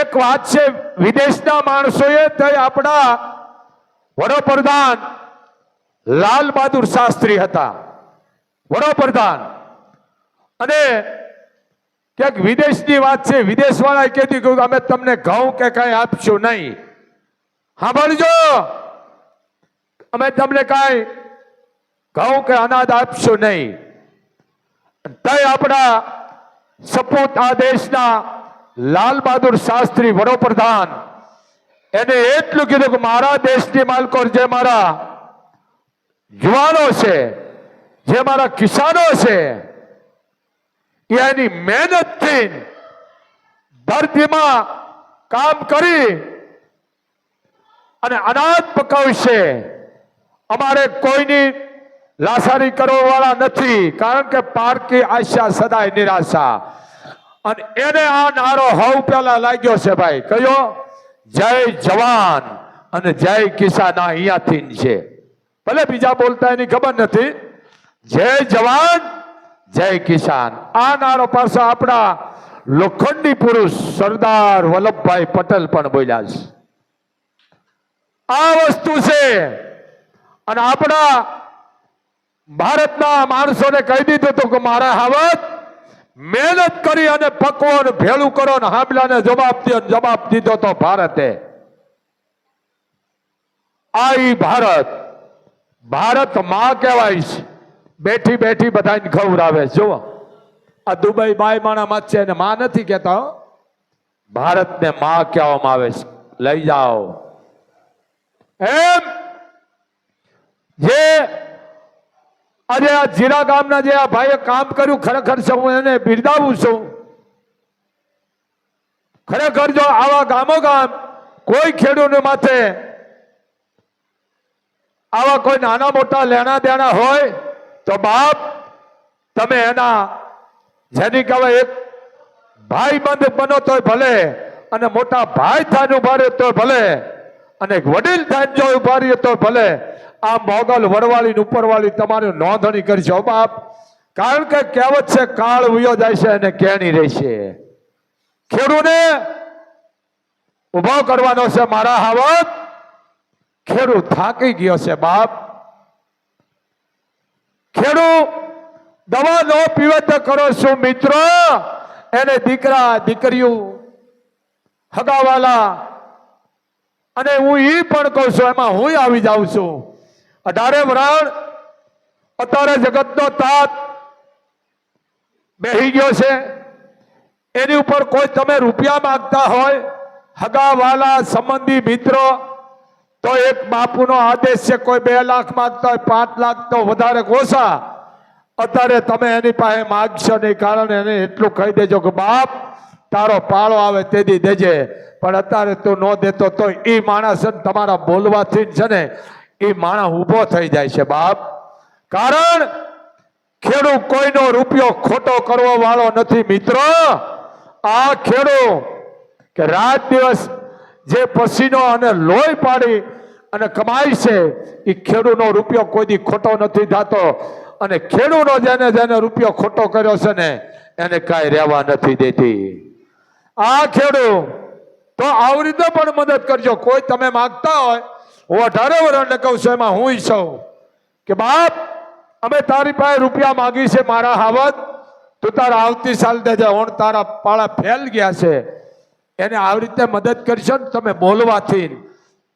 એક વાત છે, વિદેશના માણસોએ તે આપણા વડાપ્રધાન લાલ બહાદુર શાસ્ત્રી હતા. વડાપ્રધાન. અને ક્યાંક વિદેશની વાત છે વિદેશ વાળા કહેતી કે અમે તમને ઘઉં કે કઈ આપશું નહીં. સાંભળજો. અમે તમને કાંઈ ઘઉં કે અનાજ આપશું નહીં. તય આપણા સપૂત આ દેશના લાલ બહાદુર શાસ્ત્રી વડોપ્રધાન. એને એટલું કીધું કે મારા દેશની માલકો જે મારા યુવાનો છે, જે મારા કિસાનો છે એની મહેનતથી ધરતીમાં કામ કરી અને અનાજ પકાવશે. અમારે કોઈની લાસારી કરવા વાળા નથી, કારણ કે પારકી આશા સદાય નિરાશા. અને એને આ નારો હવ પેલા લાગ્યો છે ભાઈ. કયો? જય જવાન અને જય કિસાન. અહીંયાથી છે. ભલે બીજા બોલતા એની ખબર નથી. જય જવાન, જય કિસાન. આ નારો પાસે આપણા લોખંડી પુરુષ સરદાર વલ્લભભાઈ પટેલ પણ બોલ્યા છે. આ વસ્તુ છે. અને આપણા ભારતના માણસોને કહી દીધું હતું કે મારા હાવત મહેનત કરી અને પકવો અને ભેળું કરો ને હામલાને જવાબ દો જવાબ દીધો તો ભારતે. આ ભારત. ભારતમાં કહેવાય છે. બેઠી બેઠી બધાને ખવડાવે જુઓ. આ દુબઈ બાય માણા માં છે અને માં નથી કહેતા ભારતને માં કહેવામાં આવે છે. લઈ જાઓ. એમ જે આજે આ જીરા ગામના જે આ ભાઈએ કામ કર્યું, ખરેખર છે હું એને બિરદાવું છું. ખરેખર જો આવા ગામો ગામ કોઈ ખેડૂત માથે આવા કોઈ નાના મોટા લેણા દેણા હોય, તો બાપ, તમે એના જેની કહેવાય એક ભાઈ બંધ બનો તોય ભલે, અને મોટા ભાઈ થાય ઊભા રહ્યો તોય ભલે, અને વડીલ થાય જો ઊભા રહ્યો તોય ભલે આ મોગલ વડવાળી ને ઉપરવાળી તમારી નોંધણી કરજો બાપ. કારણ કે કહેવત છે, કાળ ઉયો જાય છે અને કેણી રહેશે ખેડૂને ઊભો કરવાનો છે મારા હાવત. ખેડૂત થાકી ગયો છે બાપ. ખેડૂત દવા નો પીવે તો કરો શું મિત્રો? એને દીકરા, દીકરીઓ હગાવાલા. અને હું એ પણ કહું છું, એમાં હું આવી જાઉં છું. અઢારે વરાળ અત્યારે જગતનો તાત બેહી ગયો છે. એની ઉપર કોઈ તમે રૂપિયા માંગતા હોય, હગાવાલા સંબંધી મિત્રો, તો એક બાપુનો આદેશ છે, કોઈ બે લાખ માંગતા હોય, પાંચ લાખ તો વધારે ઓછા. અત્યારે તમે એની પાસે માગશો નહીં, કારણ એને એટલું કહી દેજો કે, બાપ, તારો પાળો આવે તેથી દેજે. પણ અત્યારે તું ન દેતો, તો એ માણસ તમારા બોલવાથી જ છે ને એ માણસ ઊભો થઈ જાય છે બાપ. કારણ ખેડૂત કોઈનો રૂપિયો ખોટો કરવો વાળો નથી, મિત્રો. આ ખેડૂત કે રાત દિવસ જે પસીનો અને લોહી પાડી અને કમાય છે એ ખેડૂતનો રૂપિયો કોઈ ખોટો નથી થતો અને ખેડૂતનો જેને જેને રૂપિયો ખોટો કર્યો છે ને, એને કાંઈ રહેવા નથી દેતી. આ ખેડૂત તો આવી રીતે પણ મદદ કરજો. કોઈ તમે માગતા હોય હું અઢારે વર્ષને કહું છું, એમાં હું છું કે બાપ, અમે તારી પાસે રૂપિયા માગી છે મારા હાવત, તું તારા આવતી સાલ દેજે ઓણ તારા પાળા ફેલ ગયા છે. એને આવી રીતે મદદ કરશો ને તમે બોલવાથી.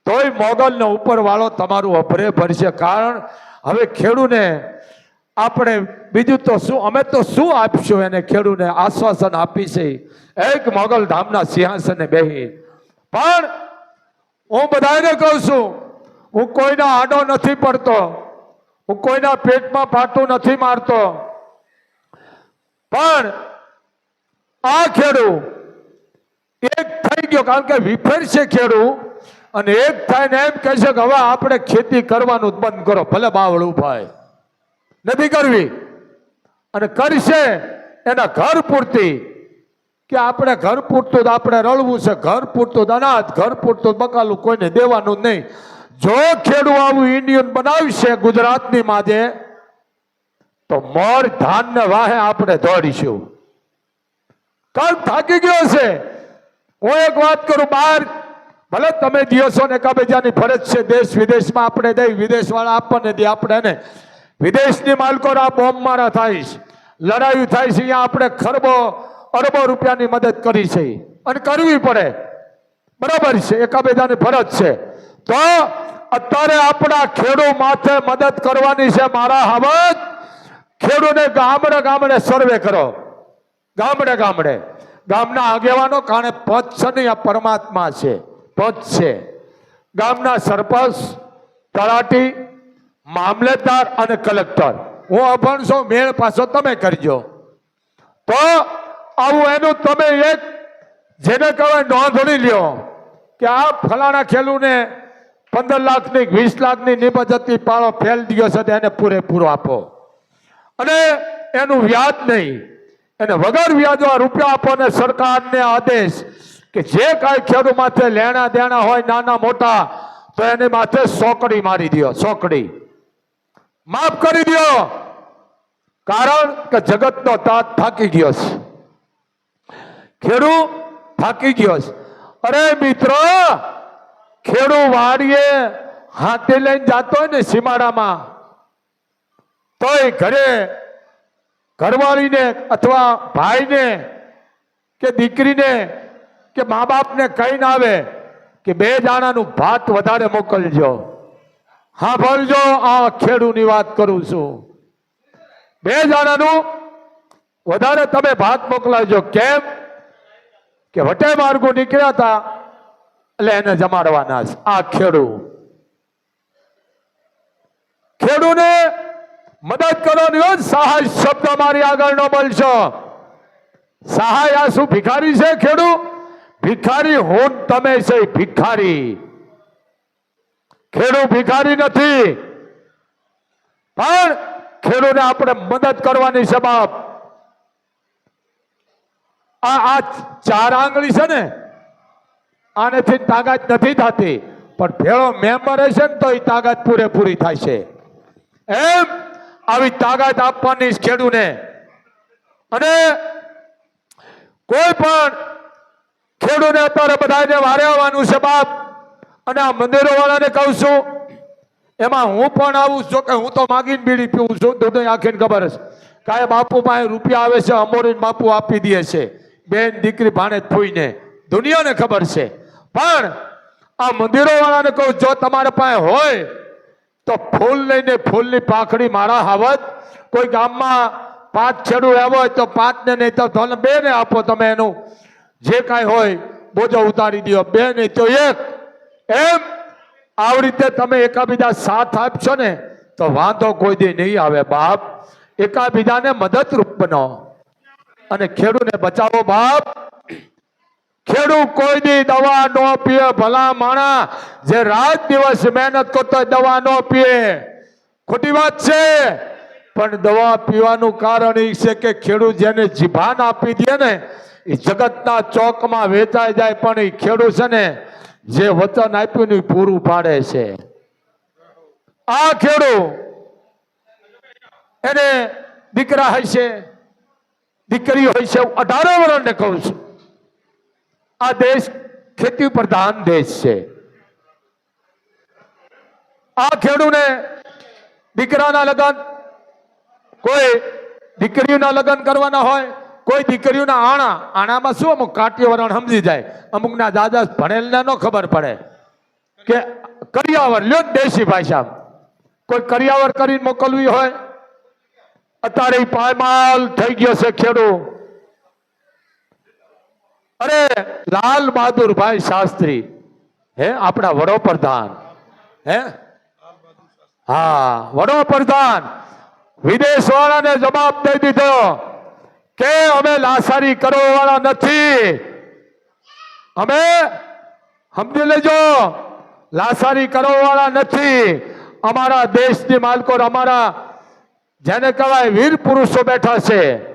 તોય મોગલનો ઉપર વાળો તમારું અભરે ભરશે. કારણ હવે ખેડૂને આપણે બીજું તો શું, અમે તો શું આપીશું એને ખેડૂને આશ્વાસન આપી એક મોગલ ધામના સિંહાસને બેહી. પણ હું બધાને કહું છું હું કોઈના આડો નથી પડતો. હું કોઈના પેટમાં પાટું નથી મારતો. પણ આ ખેડૂ એક થઈ ગયો, કારણ કે વિફેર છે ખેડૂ અને એક થાય ને એમ કહે છે કે હવે આપણે ખેતી કરવાનું બંધ કરો, ભલે બાવળું ભાઈ. નથી કરવી. અને કરશે એના ઘર પૂરતી. કે આપણે ઘર પૂરતું જ આપણે રળવું છે, ઘર પૂરતું જ અનાજ, ઘર પૂરતું બકાલું કોઈને દેવાનું નહીં. જો ખેડૂત આવું ઇન્ડિયન બનાવશે ગુજરાતની માજે તો મોર ધાન ને વાહે આપણે દોડીશું. કાલ થાકી ગયો છે હું એક વાત કરું, બહાર, ભલે તમે દિવસો ને કબેજાની ફરજ છે, દેશ વિદેશમાં આપણે દઈ વિદેશ વાળા આપણને દે, આપણે ને. વિદેશની માલકો આ બોમ્બ મારા થાય છે. લડાઈ થાય છે, અહીંયા આપણે ખરબો, અરબો રૂપિયાની મદદ કરી છે. અને કરવી પડે. બરાબર છે એકાબેજાની ફરજ છે. તો અત્યારે આપણા ખેડૂ માથે મદદ કરવાની છે મારા હાવત ખેડૂને ગામડે ગામડે સર્વે કરો. ગામડે ગામડે. ગામના આગેવાનો કારણે પદ છે ને આ પરમાત્મા છે. પદ છે. ગામના સરપંચ, તલાટી મામલેદાર અને કલેક્ટર. હું અભણ છું, મેળ પાછો તમે કરજો. તો આવું એનું તમે એક જેને કહેવાય નોંધણી લ્યો કે આ ફલાણા ખેલુને પંદર લાખની, વીસ લાખની નિબજતની પાળો ફેલ ગયો છે એને પૂરેપૂરો આપો. અને એનું વ્યાજ નહીં. એને વગર વ્યાજો રૂપિયા આપો ને સરકારને આદેશ કે જે કાંઈ ખેડૂત માથે લેણા દેણા હોય નાના મોટા, તો એની માથે સોકડી મારી દ્યો, સોકડી. માફ કરી દ્યો. કારણ કે જગતનો તાત થાકી ગયો છે. ખેડૂ થાકી ગયો છે. અરે મિત્રો ખેડૂ વાડીએ હાથે લઈને જતો હોય ને સીમાડામાં, તોય ઘરે ઘરવાળીને અથવા ભાઈને કે દીકરીને કે મા બાપને કહીને આવે કે બે દાણાનું ભાત વધારે મોકલજો. હા ભરજો આ ખેડૂની વાત કરું છું. બે દાણાનું વધારે તમે ભાત મોકલાવજો. કેમ? કે વટે માર્ગો નીકળ્યા હતા. એટલે એને જમાડવાના છે આ ખેડૂ. ખેડૂને મદદ કરવાની હોય સહાય શબ્દ મારી આગળ ન બોલશો સહાય આ શું ભિખારી છે ખેડૂ? ભિખારી હું તમે છે ભિખારી. ખેડૂ ભિખારી નથી. પણ ખેડૂને આપણે મદદ કરવાની છે બાપ. આ આ ચાર આંગળી છે ને આનેથી તાકાત નથી થતી. પણ ભેળો મેમ્બર હશે ને તો એ તાકાત પૂરેપૂરી થાય છે એમ આવી તાકાત આપવાની ખેડૂને. અને કોઈ પણ ખેડૂને અત્યારે બધાને વારે આવવાનું છે બાપ. અને આ મંદિરો વાળાને કહું છું, એમાં હું પણ આવું છું કે હું તો માગીને બીડી પીવું છું દૂધ આખીને ખબર છે કાંઈ બાપુ પાસે રૂપિયા આવે છે, અમોરીને બાપુ આપી દે છે. બેન દીકરી ભાણે ફૂઈને દુનિયાને ખબર છે. પણ આ મંદિરો વાળાને કહું, જો તમારા પાસે હોય, તો ફૂલ લઈને ફૂલની પાખડી મારા હાવત કોઈ ગામમાં પાંચ છેડું આવ્યો હોય તો પાંચને નહીં તો ધન બે ને આપો તમે એનું. જે કાંઈ હોય, બોજો ઉતારી દો. બે નહીં તો એક. એમ આવી રીતે તમે એકાબીજા સાથ આપશો ને, તો વાંધો કોઈ દે નહીં આવે, બાપ. એકાબીજાને મદદરૂપ બનો. અને ખેડૂને બચાવો, બાપ. ખેડૂત કોઈ દી દવા નો પીએ, ભલા માણા જે રાત દિવસ મહેનત કરતો દવા નો પીએ. ખોટી વાત છે. પણ દવા પીવાનું કારણ એ છે કે ખેડૂત જેને જીભાન આપી દે ને, એ જગતના ચોકમાં વેચાઈ જાય, પણ એ ખેડૂત છે ને, જે વચન આપ્યું ને પૂરું પાડે છે. આ ખેડૂત એને દીકરા હોય છે દીકરી હોય છે અઢારે વર્ષને કહું છું. આ દેશ ખેતી પ્રધાન દેશ છે. આ ખેડૂને દીકરાના લગ્ન, કોઈ દીકરીઓના લગ્ન કરવાના હોય, કોઈ દીકરીઓના આણા, આણામાં શું અમુક કાટ્યવરણ સમજી જાય. અમુકના દાદા ભણેલને ન ખબર પડે કે કરિયાવર, લ્યો દેશી ભાષા કોઈ કરિયાવર કરીને મોકલવી હોય, અત્યારે પાયમાલ થઈ ગયો છે ખેડૂ અરે, લાલ બહાદુરભાઈ શાસ્ત્રી, હે, આપણા વડોપ્રધાન, હે? હા, વડોપ્રધાન વિદેશ વાળાને જવાબ દઈ દીધો કે અમે લાસારી કરવા વાળા નથી. અમે, સમજી લેજો, લાસારી કરવા વાળા નથી. અમારા દેશની માલકો અમારા, જેને કહેવાય વીર પુરુષો બેઠા છે.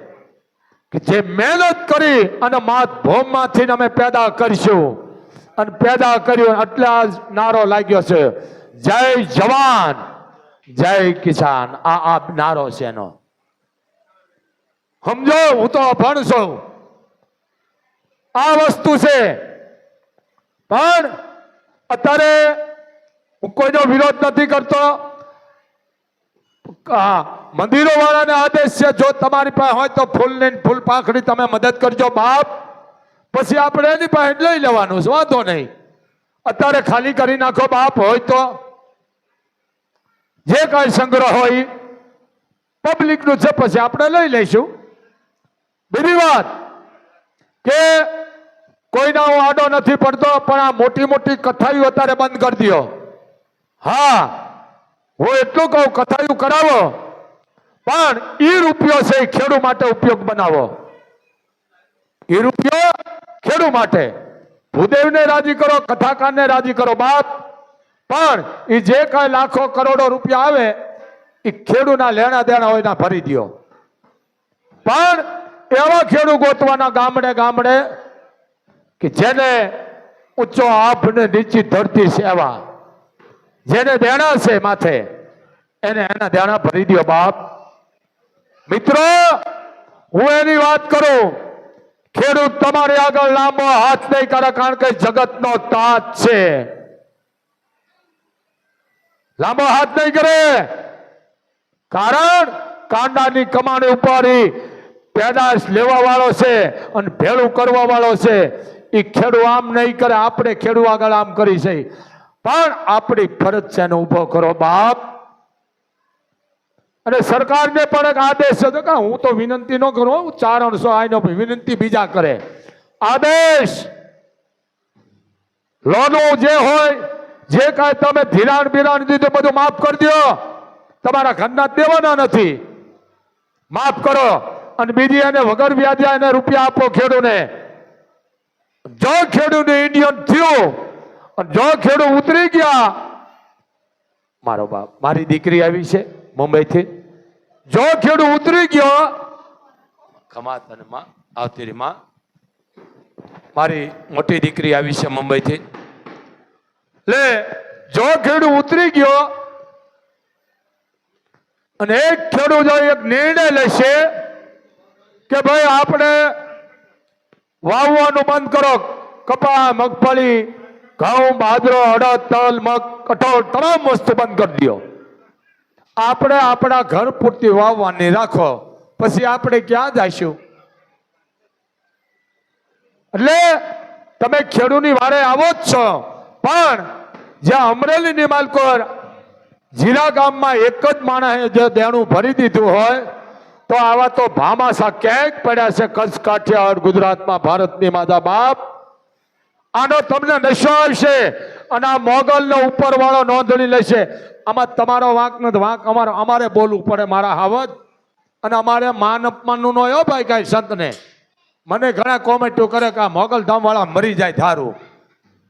કે જે મહેનત કરી અને માત ભોમમાંથી અમે પેદા કરીશું. અને પેદા કર્યું એટલે આ નારો લાગ્યો છે. જય જવાન, જય કિસાન. આ આ નારો છે એનો. સમજો, હું તો અભણ આ વસ્તુ છે. પણ અત્યારે હું કોઈનો વિરોધ નથી કરતો. મંદિરો વાળાને આદેશ છે, જો તમારી પાસે હોય તો ફૂલ ને ફૂલ પાંખડી તમે મદદ કરજો બાપ. પછી આપણે એની પાસે લઈ લેવાનું છે, વાંધો નહીં. અત્યારે ખાલી કરી નાખો બાપ, હોય તો. જે કાંઈ સંગ્રહ હોય પબ્લિકનું છે, પછી આપણે લઈ લઈશું. બીજી વાત કે કોઈના હું આડો નથી પડતો, પણ આ મોટી મોટી કથાઈઓ અત્યારે બંધ કરી દો હા. હું એટલું કહું, કથાયું કરાવો. પણ ઈ રૂપિયો છે એ ખેડૂ માટે ઉપયોગ બનાવો. ઈ રૂપિયો ખેડૂ માટે. ભૂદેવને રાજી કરો, કથાકારને રાજી કરો, બાપ. પણ એ જે કાંઈ લાખો કરોડો રૂપિયા આવે એ ખેડૂના લેણા દેણા હોય એના ભરી દ્યો. પણ એવા ખેડૂ ગોતવાના ગામડે ગામડે કે જેને ઊંચો આભ ને નીચી ધરતી સેવા જેને દેણા છે માથે, એને એના દેણા ભરી દ્યો બાપ. મિત્રો, હું એની વાત કરું, ખેડૂત તમારી આગળ લાંબો હાથ નહીં કરે કારણ કે જગતનો તાજ છે. લાંબો હાથ નહીં કરે. કારણ કાંડાની કમાણી ઉપાડી પેદાશ લેવા વાળો છે અને ભેળું કરવા વાળો છે. એ ખેડૂ આમ નહીં કરે, આપણે ખેડૂ આગળ આમ કરી છે. પણ આપણી ફરજ છે એને ઊભો કરો, બાપ. અને સરકારને પણ એક આદેશ છે કે હું તો વિનંતી ન કરું ચારણસો આઈનો વિનંતી બીજા કરે. આદેશ. લોનો જે હોય, જે કાંઈ તમે ધિરાણ બિરાણ દીધું બધું માફ કરી દો. તમારા ઘરના દેવાના નથી. માફ કરો. અને બીજી એને વગર વ્યાજે એને રૂપિયા આપો ખેડૂને. જો ખેડૂને ઇન્ડિયન થયું જો ખેડૂ ઉતરી ગયા, મારો બાપ, મારી દીકરી આવી છે મુંબઈથી. જો ખેડૂત ઉતરી ગયો ખમા તને માં આવતી રહી માં મારી મોટી દીકરી આવી છે મુંબઈથી. લે, જો ખેડૂત ઉતરી ગયો, અને એક ખેડૂત એક નિર્ણય લેશે કે ભાઈ આપણે વાવવાનું બંધ કરો કપા મગફળી ઘઉં, બાજરો, અડદ, તલ, મગ, કઠોળ તમામ વસ્તુ બંધ કરી દો. આપણે આપણા ઘર પૂરતી વાવવાની રાખો. પછી આપણે ક્યાં જઈશું એટલે તમે ખેડૂની વારે આવો જ છો. પણ જ્યાં અમરેલીની માલકોર જીરા ગામમાં એક જ માણસે જે દેણું ભરી દીધું હોય, તો આવા તો ભામાસા ક્યાંક પડ્યા છે. કચ્છ, કાઠિયાવાડ, ગુજરાતમાં ભારતની માતા બાપ આનો તમને નશો આવશે. અને આ મોગલનો ઉપરવાળો નોંધણી લેશે. આમાં તમારો વાંક નથી વાંક અમારો અમારે બોલવું પડે મારા હાવજ. અને અમારે માન અપમાનનું ન હો ભાઈ કાંઈ સંતને. મને ઘણા કોમેન્ટો કરે કે આ મોગલ ધામ મરી જાય ધારું.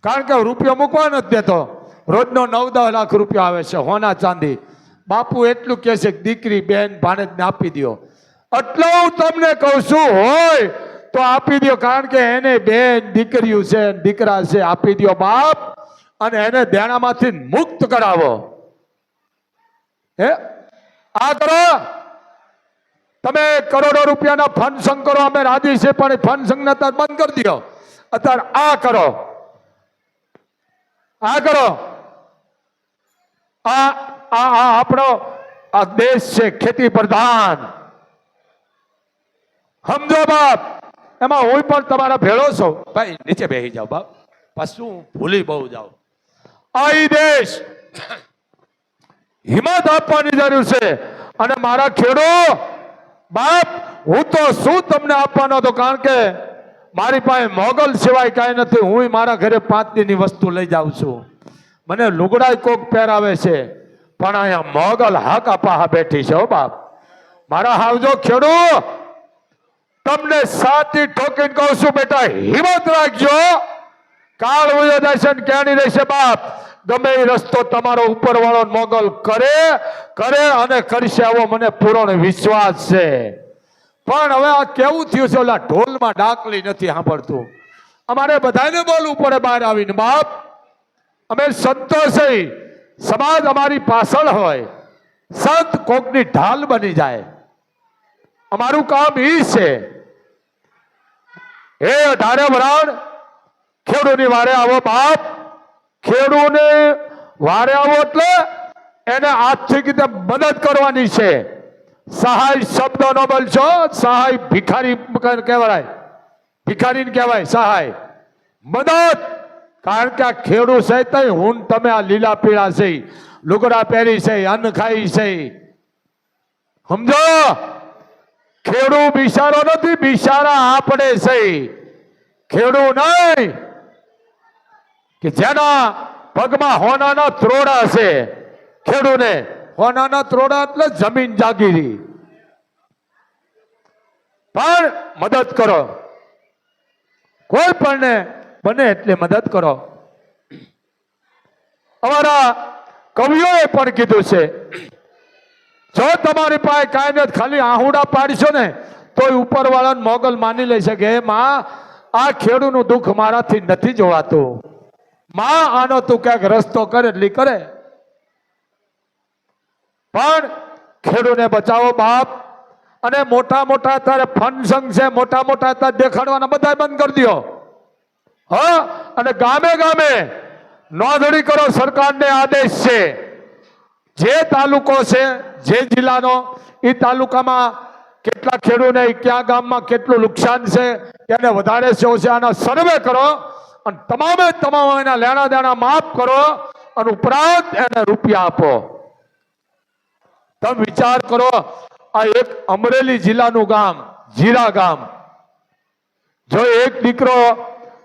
કારણ કે રૂપિયો મૂકવા નથી દેતો. રોજનો નવ દસ લાખ રૂપિયા આવે છે હોના ચાંદી. બાપુ એટલું કહે છે દીકરી, બેન, ભાણેજને આપી દો એટલો તમને કહું છું, હોય તો આપી દો કારણ કે એને બેન દીકરીઓ છે દીકરા છે, આપી દો બાપ અને એને દેણામાંથી મુક્ત કરાવો. હે? આ કરો. તમે કરોડો રૂપિયાના ફંડ સંઘ કરો, અમે રાજી છે પણ ફંડ સંઘને અત્યારે બંધ કરી દો અત્યારે આ કરો. આ કરો. આ આ આપણો, આ દેશ છે ખેતી પ્રધાન. સમજો બાપ. એમાં હું પણ તમારા ભેળો છું. ભાઈ નીચે બેસી જાઓ બાપ. પાછું ભૂલી બહુ જાઓ આ દેશ. હિંમત આપવાની જરૂર છે. અને મારા ખેડો બાપ હું તો શું તમને આપવાનો હતો? કારણ કે મારી પાસે મોગલ સિવાય કાંઈ નથી. હું મારા ઘરે પાંચ દિનની વસ્તુ લઈ જાઉં છું. મને લુગડાય કોક પહેરાવે છે. પણ અહીંયા મોગલ હાકા પાહા બેઠી છે હો બાપ. મારા હાવજો ખેડો તમને સાતી ઠોકીને કહું છું બેટા, હિંમત રાખજો. કાળ વયો દર્શન ક્યાંની રહેશે બાપ? ગમે એ રસ્તો તમારો ઉપરવાળો મોગલ કરે કરે અને કરશે આવો મને પૂર્ણ વિશ્વાસ છે. પણ હવે આ કેવું થયું છે? ઓલા ઢોલમાં ડાકલી નથી સાંભળતું. અમારે બધાને બોલવું પડે બહાર આવીને. બાપ, અમે સંતોષે સમાજ અમારી પાછળ હોય. સંત કોકની ઢાલ બની જાય. અમારું કામ એ છે હે અઢારે વરાણ ખેડૂની વારે આવો બાપ. ખેડૂને વારે આવો એટલે એને આર્થિક રીતે મદદ કરવાની છે. સહાય શબ્દ નો બોલશો, સહાય ભિખારી કહેવાય. ભિખારીને કહેવાય, સહાય. મદદ. કારણ કે આ ખેડૂત છે તઈ હું તમે આ લીલા પીળા છે. લુગડા પહેરી છે, અન્ન ખાઈ છે. સમજો? ખેડૂ બિચારો નથી, બિચારા આપણે છે. ખેડૂ નહીં. કે જેના પગમાં હોનાના ત્રોડા છે. ખેડૂને હોનાના ત્રોડા એટલે જમીન જાગીરી. પણ મદદ કરો. કોઈ પણને બને એટલે મદદ કરો. અમારા કવિઓએ પણ કીધું છે જો તમારી પાસે કાંઈ નથી, ખાલી આહુડા પાડશો ને તો ઉપરવાળાને મોગલ માની લેશે કે, હે માં, આ ખેડૂનું દુઃખ મારાથી નથી જોવાતું. માં, આનો તું ક્યાંક રસ્તો કરે, એટલી કરે. પણ ખેડૂને બચાવો બાપ, અને મોટા મોટા અત્યારે ફંક્શન છે, મોટા મોટા અત્યારે દેખાડવાના બધા બંધ કરી દો હા, અને ગામે ગામે નોંધણી કરો સરકારને આદેશ છે. જે તાલુકો છે, જે જિલ્લાનો એ તાલુકામાં કેટલા ખેડૂને, કયા ગામમાં કેટલું નુકસાન છે, એને વધારે છે, ઓછા, આનો સર્વે કરો અને તમામે તમામ એના લેણા દેણા માફ કરો અને ઉપરાંત એને રૂપિયા આપો. તમે વિચાર કરો, આ એક અમરેલી જિલ્લાનું ગામ, જીરા ગામ. જો એક દીકરો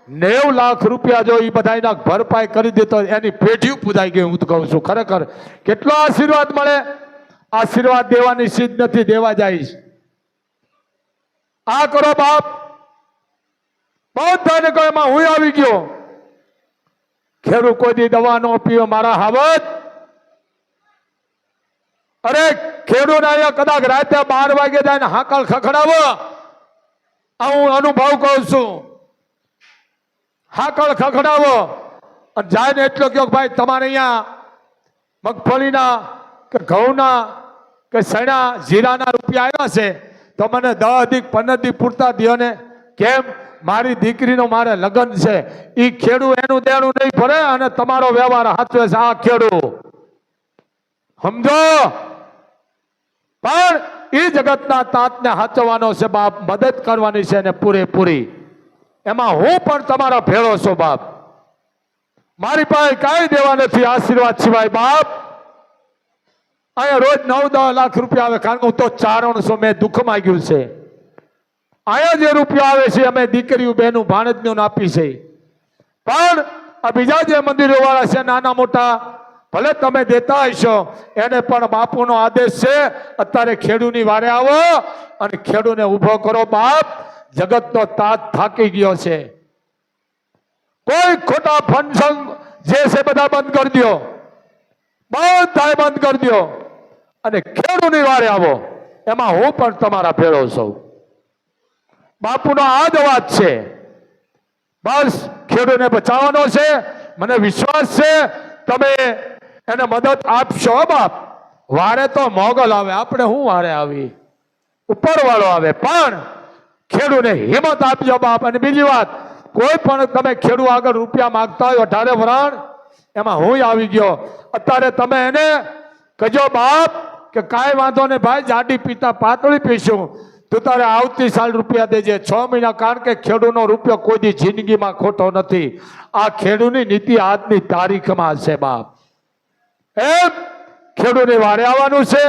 નેવ લાખ રૂપિયા જો એ બધાના ભરપાઈ કરી દેતો એની પેઢી પૂજાઈ ગઈ, હું તો કહું છું. ખરેખર કેટલો આશીર્વાદ મળે? આશીર્વાદ દેવાની સિદ્ધ નથી, દેવા જાય આ કરો બાપ. બધાને કહો, એમાં હું આવી ગયો. ખેડૂત કોઈ દી દવા નો પીવો, મારા હાવત અરે, ખેડૂત અહીંયા કદાચ રાતે બાર વાગે જાય હાકલ ખખડાવો. આ હું અનુભવ કહું છું. હાકળ ખખડાવો. અને જાય ને એટલો કહો ભાઈ, તમારે અહીંયા મગફળીના કે ઘઉંના કે સણા જીરાના રૂપિયા આવ્યા છે, તો મને દહ દીક, પંદર દી પૂરતા દો ને. કેમ? મારી દીકરીનો મારે લગ્ન છે. એ ખેડૂ એનું દેણું નહીં ભરે અને તમારો વ્યવહાર હાથવે છે આ ખેડૂ. સમજો? પણ એ જગતના તાતને હાચવાનો છે, બાપ. મદદ કરવાની છે ને પૂરેપૂરી. એમાં હું પણ તમારો ભેળો છું, બાપ. મારી પાસે કાંઈ દેવા નથી આશીર્વાદ સિવાય, બાપ. અહીંયા રોજ નવ દસ લાખ રૂપિયા આવે, કારણ કે હું તો ચારણસો મેં દુઃખ માગ્યું છે. અહીંયા જે રૂપિયા આવે છે, અમે દીકરીઓ, બહેનું ભાણજનું આપી છે. પણ આ બીજા જે મંદિરો વાળા છે, નાના મોટા, ભલે તમે દેતા હશો એને પણ બાપુનો આદેશ છે, અત્યારે ખેડૂની વારે આવો અને ખેડૂને ઊભો કરો, બાપ. જગતનો તાત થાકી ગયો છે. કોઈ ખોટા ફંક્શન જે છે બધા બંધ કરી દો. બધા બંધ કરી દો. અને ખેડૂની વારે આવો. એમાં હું પણ તમારા ભેળો છું. બાપુનો આ જ અવાજ છે. બસ ખેડૂને બચાવવાનો છે. મને વિશ્વાસ છે. તમે એને મદદ આપશો બાપ. વારે તો મોગલ આવે. આપણે શું વારે આવી? ઉપરવાળો આવે. પણ ખેડૂને હિંમત આપજો બાપ. અને બીજી વાત, કોઈ પણ તમે ખેડૂ આગળ રૂપિયા માંગતા હોય અઢારે વરાણ એમાં હું આવી ગયો. અત્યારે તમે એને કહેજો બાપ કે કાંઈ વાંધો નહીં ભાઈ, જાડી પીતા પાતળી પીશું. તું તારે આવતી સાલ રૂપિયા દેજે. છ મહિના કારણ કે ખેડૂનો રૂપિયો કોઈ જિંદગીમાં ખોટો નથી. આ ખેડૂની નીતિ આજની તારીખમાં છે બાપ. એમ ખેડૂને વારે આવવાનું છે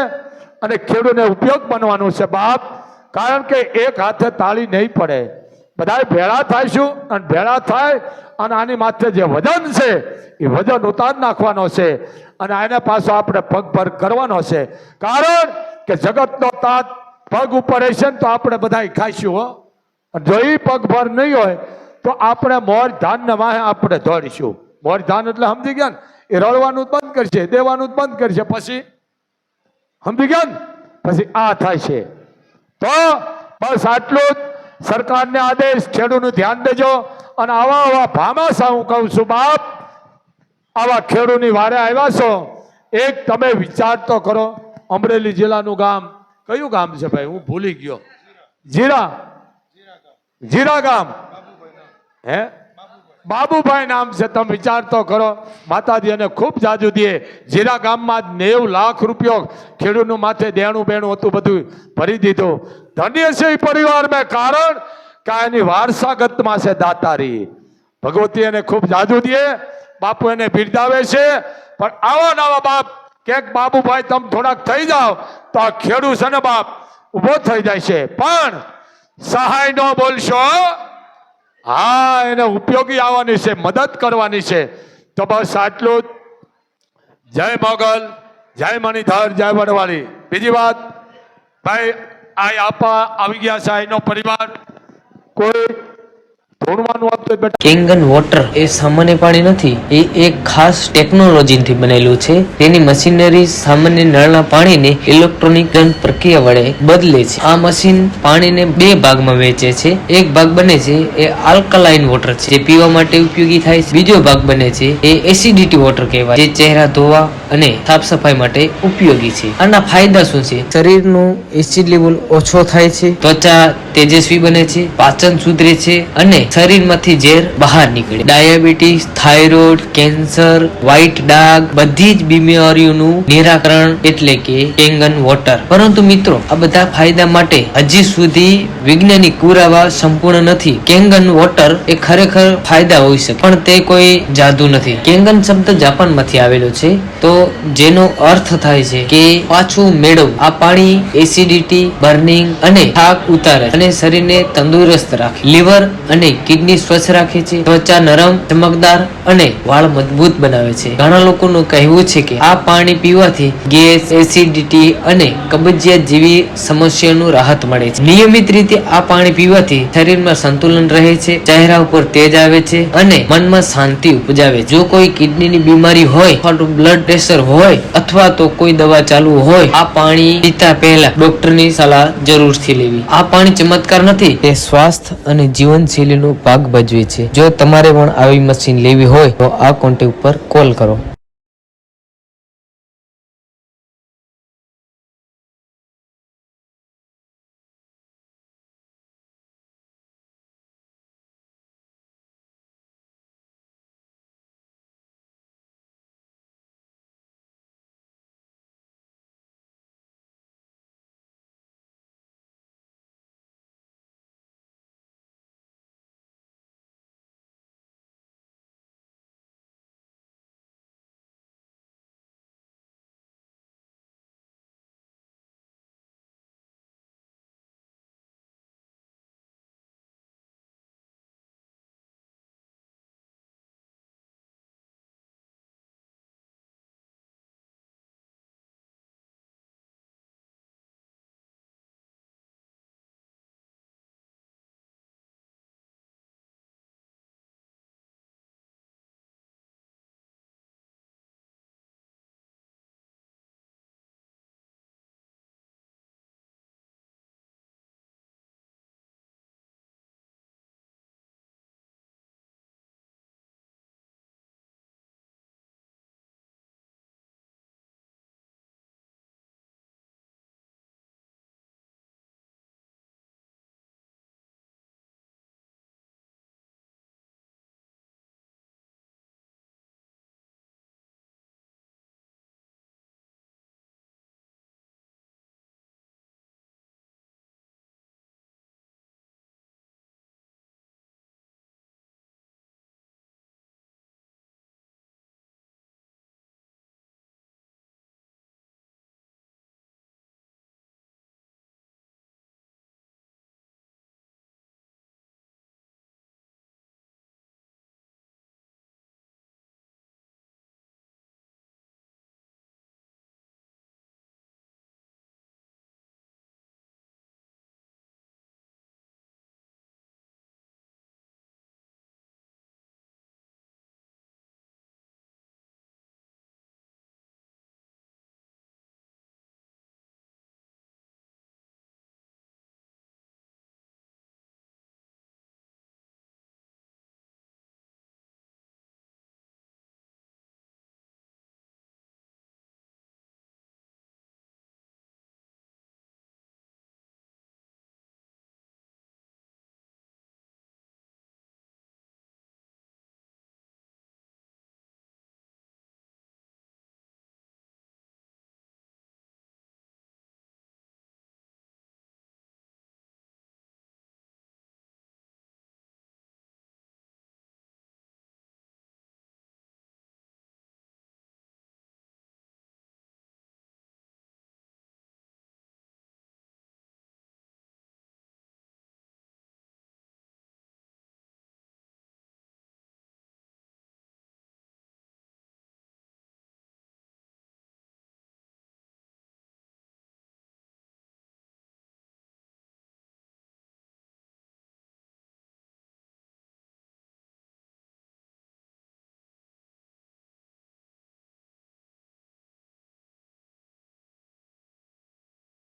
અને ખેડૂને ઉપયોગ બનવાનું છે બાપ. કારણ કે એક હાથે તાળી નહીં પડે. બધા ભેળા થાયશું અને ભેળા થાય અને આની માથે જે વજન છે, એ વજન ઉતાર નાખવાનો છે અને આને પાછો આપણે પગભર કરવાનો છે. કારણ કે જગતનો તાત પગ ઉપર હશે ને તો આપણે બધા ખાઈશું, હો. અને જો એ પગભર નહીં હોય, તો આપણે મોર ધાનને વાહે આપણે દોડીશું. મોર ધાન એટલે સમજી ગયા ને? એ રળવાનું જ બંધ કરશે દેવાનું બંધ કરશે. પછી? સમજી ગયા ને? પછી આ થાય છે. તો બસ આટલું જ. સરકારને આદેશ, ખેડૂતનું ધ્યાન દેજો અને આવા આવા ભામાસા હું કહું છું, બાપ, આવા ખેડૂતની વારે આવ્યા છો. એક તમે વિચાર તો કરો, અમરેલી જિલ્લાનું ગામ કયું ગામ છે ભાઈ? હું ભૂલી ગયો. જીરા. જીરા ગામ. હે? બાબુભાઈ નામ છે, તમે વિચાર તો કરો. માતાજી એને ખૂબ જાજુ દે જીરા ગામમાં નેવ લાખ રૂપિયો ખેડૂતનું માથે દેણું બેણું હતું, બધું ભરી દીધું. ધન્ય છે એ પરિવાર મેં કારણ કે એની વારસાગતમાં છે દાતારી. ભગવતી એને ખૂબ જાજુ દે બાપુ એને બિરદાવે છે. પણ આવા નવા બાપ, ક્યાંક બાબુભાઈ તમે થોડાક થઈ જાઓ, તો આ ખેડૂત છે ને બાપ, ઊભો થઈ જાય છે. પણ સહાય ન બોલશો. હા, એને ઉપયોગી આવવાની છે, મદદ કરવાની છે. તો બસ આટલું જ. જય મોગલ, જય મણિધર, જય વડવાળી બીજી વાત, ભાઈ, આ આપા આવી ગયા છે એનો પરિવાર. કોઈ કેંગન વોટર એ સામાન્ય પાણી નથી, એ એક ખાસ ટેકનોલોજીથી બનેલું છે. તેની મશીનરી સામાન્ય નળના પાણીને ઇલેક્ટ્રોનિક પ્રક્રિયા વડે બદલે છે. આ મશીન પાણીને બે ભાગમાં વેચે છે. એક ભાગ બને છે, એ આલ્કલાઇન વોટર છે, જે પીવા માટે ઉપયોગી થાય છે. બીજો ભાગ બને છે, એ એસિડિટી વોટર કહેવાય, જે ચહેરા, ધોવા અને સાફ સફાઈ માટે ઉપયોગી છે. આના ફાયદા શું છે? શરીરનું એસિડ લેવલ ઓછો થાય છે, ત્વચા તેજસ્વી બને છે, પાચન સુધરે છે અને શરીરમાંથી ઝેર બહાર નીકળે. ડાયાબિટીસ, થાઇરોઇડ, કેન્સર, વ્હાઇટ ડાઘ બધી જ બીમારીઓનું નિરાકરણ એટલે કે કેંગન વોટર. પરંતુ મિત્રો, આ બધા ફાયદા માટે હજી સુધી વૈજ્ઞાનિક પુરાવા સંપૂર્ણ નથી. કેંગન વોટર એ ખરેખર ફાયદા હોઈ શકે, પણ તે કોઈ જાદુ નથી. કેંગન શબ્દ જાપાનમાંથી આવેલો છે, તો જેનો અર્થ થાય છે કે પાછું મેળવ. આ પાણી એસિડિટી, બર્નિંગ અને થાક ઉતારે અને શરીરને તંદુરસ્ત રાખે. લીવર અને કિડની સ્વચ્છ રાખે છે, ત્વચા નરમ, ચમકદાર અને વાળ મજબૂત બનાવે છે. ઘણા લોકોનું કહેવું છે કે આ પાણી પીવાથી ગેસ, એસિડિટી અને કબજિયાત જેવી સમસ્યાનું રાહત મળે છે. નિયમિત રીતે આ પાણી પીવાથી શરીરમાં સંતુલન રહે છે, ચહેરા ઉપર તેજ આવે છે અને મનમાં શાંતિ ઉપજાવે જો કોઈ કિડનીની બીમારી હોય, અથવા બ્લડ પ્રેશર હોય, અથવા તો કોઈ દવા ચાલુ હોય, આ પાણી પીતા પહેલા ડોક્ટરની સલાહ જરૂરથી લેવી. આ પાણી ચમત્કાર નથી. તે સ્વાસ્થ્ય અને જીવનશૈલીનો ભાગ ભજવે છે. જો તમારે પણ આવી મશીન લેવી હોય, તો આ કોન્ટેક્ટ ઉપર કોલ કરો.